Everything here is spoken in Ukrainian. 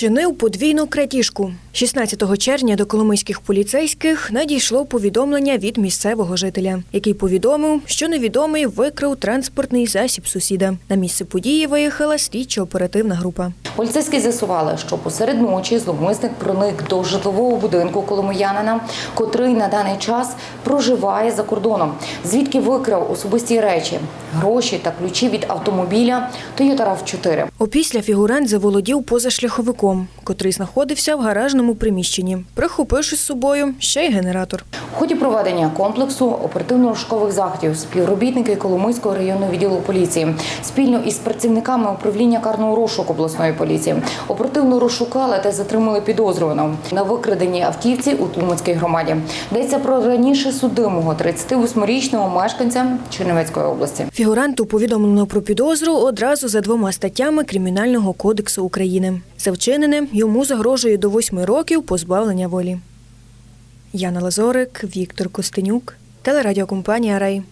вчинив подвійну крадіжку. 16 червня до коломийських поліцейських надійшло повідомлення від місцевого жителя, який повідомив, що невідомий викрив транспортний засіб сусіда. На місце події виїхала слідчо-оперативна група. Поліцейські з'ясували, що посеред ночі зловмисник проник до житлового будинку коломиянина, котрий на даний час проживає за кордоном, звідки викрав особисті речі, гроші та ключі від автомобіля Toyota RAV4. Опісля фігурант заволодів позашляховиком, котрий знаходився в гаражному приміщенні, прихопивши з собою ще й генератор. В ході проведення комплексу оперативно-розшукових заходів співробітники Коломийського районного відділу поліції спільно із працівниками управління карного розшуку обласної поліції оперативно розшукали та затримали підозрюваного на викраденій автівці у Тлумацькій громаді. Йдеться про раніше судимого 38-річного мешканця Чернівецької області. Фігуранту повідомлено про підозру одразу за двома статтями Кримінального кодексу України. За вчинене йому загрожує до восьми років позбавлення волі. Яна Лазорик, Віктор Костенюк, телерадіокомпанія Рей.